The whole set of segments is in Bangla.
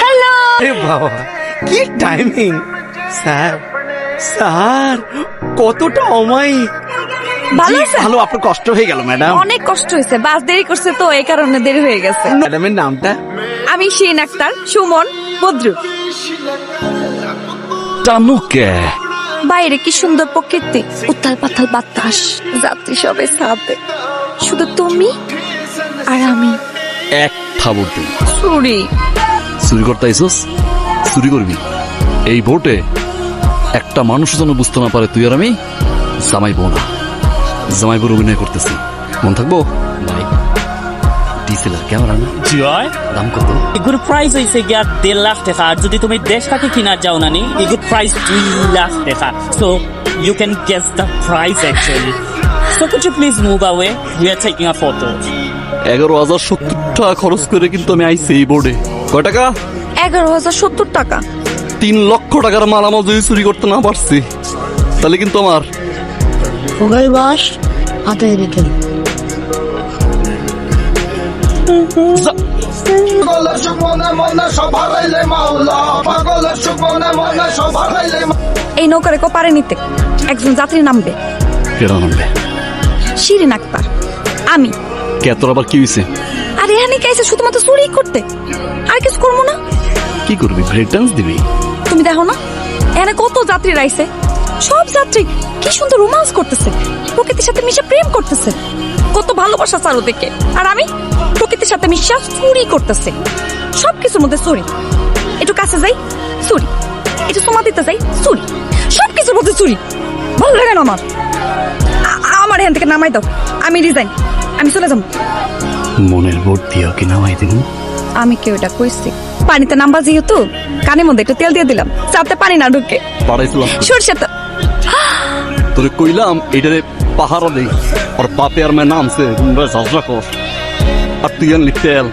হ্যালো আরে বাবা কি টাইমিং স্যার স্যার কতটা অমায়িক। ভালো ভালো আপনার কষ্ট হয়ে গেল ম্যাডাম। অনেক কষ্ট হয়েছে বাস দেরি করছে তো এই কারণে দেরি হয়ে গেছে। ম্যাডামের নামটা? আমি শিন আক্তার সুমন বদ্রু। টানুকে বাইরে কি সুন্দর প্রকৃতি উত্তাল পাতাল বাতাস যাত্রী সবে সাথে শুধু তুমি আর আমি। এক থাবতে সুরি চুরি। করতে আইসস? চুরি করবি? এই ভোটে একটা মানুষ যেন বুঝতে না পারে তুই আর আমি জামাই বউ না। জামাই বউর অভিনয় করতেছি। মন থাকব? ভাই ডিসেলার ক্যামেরা না? জয়। দাম কত? এগুর প্রাইস হয়েছে গিয়া দেড় লাখ টাকা আর যদি তুমি দেশটাকে কিনা যাও না নি এগুর প্রাইস দুই লাখ টাকা so you can guess the price actually so could you please move away we are taking a photo এগারো হাজার সত্তর টাকা খরচ করে কিন্তু আমি আইছি এই বোর্ডে কয় টাকা? এগারো হাজার সত্তর টাকা। তিন লক্ষ টাকার মালামাল যদি চুরি করতে না পারছি তাহলে কিন্তু আমার। ওগাই বাস হাতে রেখে পাগলের সুমনে মনে সব হারাইলে মাওলা পাগলের সুমনে মনে সব হারাইলে এই নৌকারে কো পারে নিতে একজন যাত্রী নামবে। কেনা নামবে? শিরিন আক্তার আমি। কে তোর আবার কি হয়েছে আর এখানে কাইছে শুধুমাত্র চুরি করতে। আর কিছু করব না। কি করবি? ব্রেক ডান্স দিবি? তুমি দেখো না এখানে কত যাত্রী রাইছে। সব যাত্রী কি সুন্দর রোমান্স করতেছে। প্রকৃতির সাথে মিশে প্রেম করতেছে। কত ভালোবাসা চারোদিকে আর আমি প্রকৃতির সাথে মিশা চুরি করতেছে। সব কিছুর মধ্যে চুরি। একটু কাছে যাই চুরি। একটু সোমা দিতে যাই চুরি। সব কিছুর মধ্যে চুরি। ভালো লাগে না আমার। আমার এখান থেকে নামাই দাও। আমি রিজাইন আমি চলে যাম মনের বোর্ড দিয়েও কি নামাই দিন আমি কেউ এটা কইছি। পানিতে নাম্বার যেহেতু কানের মধ্যে একটু তেল দিয়ে দিলাম। যাতে পানি না ঢুকে। পাড়াইছিলাম সরষে তো। তোরে কইলাম এটারে পাহারা দেই আর বাপে আর মেয়ে নামছে ঝাঁঝরা কর আর তুই আনলি তেল।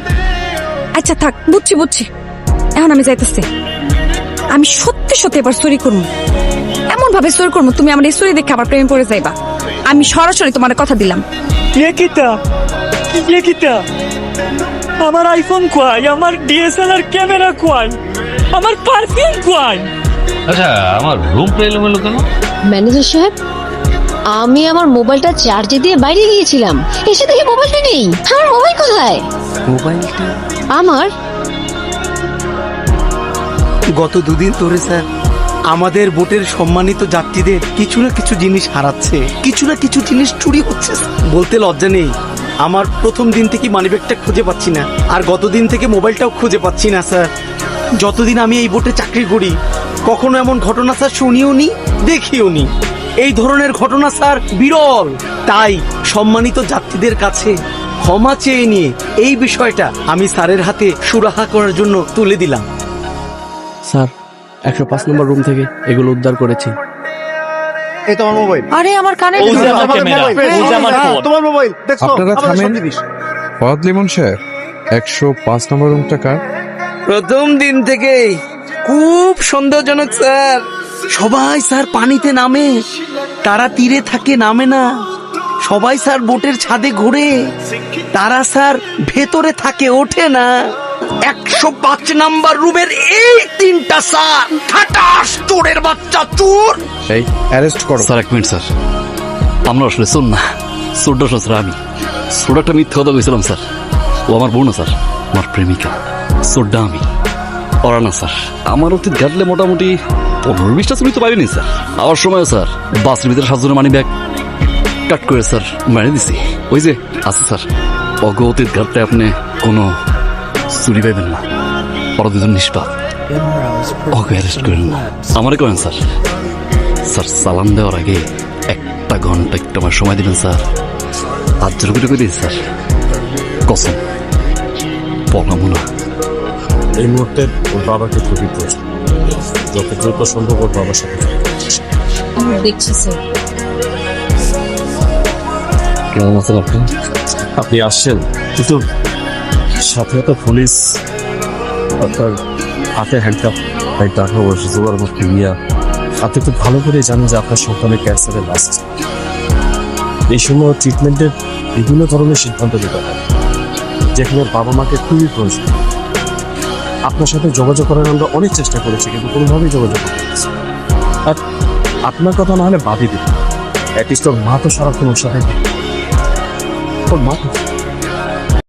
আচ্ছা থাক বুঝছি বুঝছি। এখন আমি যাইতেছি। আমি সত্যি সত্যি এবার চুরি করব। এমন ভাবে চুরি করব তুমি আমার এই চুরি দেখে আবার প্রেমে পড়ে যাইবা। আমি সরাসরি তোমার কথা দিলাম। কিতা? কিতা? আমার আইফোন কোয়াই আমার ডিএসএলআর ক্যামেরা কোয়াই আমার পারফিউম কোয়াই আচ্ছা আমার রুম এলোমেলো কেন? ম্যানেজার সাহেব আমি আমার মোবাইলটা চার্জে দিয়ে বাইরে গিয়েছিলাম। এসে দেখি মোবাইলটা নেই। আমার মোবাইল কোথায়? মোবাইলটা আমার গত দুদিন ধরে স্যার আমাদের বোটের সম্মানিত যাত্রীদের কিছু না কিছু জিনিস হারাচ্ছে। কিছু না কিছু জিনিস চুরি হচ্ছে বলতে লজ্জা নেই। আমার প্রথম দিন থেকে মানিব্যাগটা খুঁজে পাচ্ছি না। আর গত দিন থেকে মোবাইলটাও খুঁজে পাচ্ছি না, স্যার। যতদিন আমি এই বোটে চাকরি করি, কখনো এমন ঘটনা, স্যার, শুনিও নি, দেখিও নি। এই ধরনের ঘটনা, স্যার, বিরল। তাই সম্মানিত যাত্রীদের কাছে ক্ষমা চেয়ে নিয়ে এই বিষয়টা আমি স্যারের হাতে সুরাহা করার জন্য তুলে দিলাম। স্যার একশো পাঁচ নম্বর রুম থেকে এগুলো উদ্ধার করেছি। এই তোমার মোবাইল আরে আমার কানে ওই যে আমার ক্যামেরা ওই যে আমার ফোন তোমার মোবাইল দেখছ আপনারা থামেন। জিনিস। লিমন সাহেব একশো পাঁচ নম্বর রুমটা কার? প্রথম দিন থেকেই খুব সন্দেহজনক স্যার। সবাই স্যার পানিতে নামে। তারা তীরে থাকে নামে না। সবাই স্যার বোটের ছাদে ঘুরে। তারা স্যার ভেতরে থাকে ওঠে না। একশো পাঁচ নাম্বার রুমের এই তিনটা স্যার খাটাস চোরের বাচ্চা চোর। এই অ্যারেস্ট করো। স্যার এক মিনিট স্যার। আমরা আসলে শোন না সোডা স্যার আমি। সোডা একটা মিথ্যা কথা কইছিলাম স্যার। ও আমার বোন স্যার। আমার প্রেমিকা। সোডা আমি। ওরা না স্যার। আমার অতীত ঘাটলে মোটামুটি পনেরো বিশটা ছবি তো পাইনি স্যার। আবার সময় স্যার। বাসের ভিতরে সাতজনের মানি ব্যাগ। কাট করে স্যার মেরে দিছি। ওই যে আছে স্যার। অগ অতীত ঘাটলে আপনি কোনো চুরি পাইবেন না। ওরা দুজন নিষ্পাপ। ওকে অ্যারেস্ট করেন না। আমারে করেন স্যার। স্যার সালাম দেওয়ার আগে একটা ঘণ্টা একটু আমার সময় দিবেন স্যার। আজ জোর করে দিন স্যার? কসম। না এই মুহূর্তে ওর বাবাকে খুবই প্রয়োজন যত দ্রুত সম্ভব ওর বাবার সাথে দেখছি স্যার। আপনি। আপনি আসছেন। কিন্তু সাথে সাথে পুলিশ, আপনার হাতে হ্যান্ডকাপ তাই টাকা বসে জোগাড় করতে গিয়া আপনি খুব ভালো করে জানেন যে আপনার সন্তানের ক্যান্সারের লাস্ট এই সময় ট্রিটমেন্টের বিভিন্ন ধরনের সিদ্ধান্ত নিতে হয়, যেখানে বাবা মাকে খুবই প্রয়োজন। আপনার সাথে যোগাযোগ করার আমরা অনেক চেষ্টা করেছি, কিন্তু কোনোভাবেই যোগাযোগ করতে পারছি আর আপনার কথা না হলে বাদই দিন অ্যাটলিস্ট ওর মা তো সারাক্ষণ ওর সাথে থাকে। ওর মা কোথায়?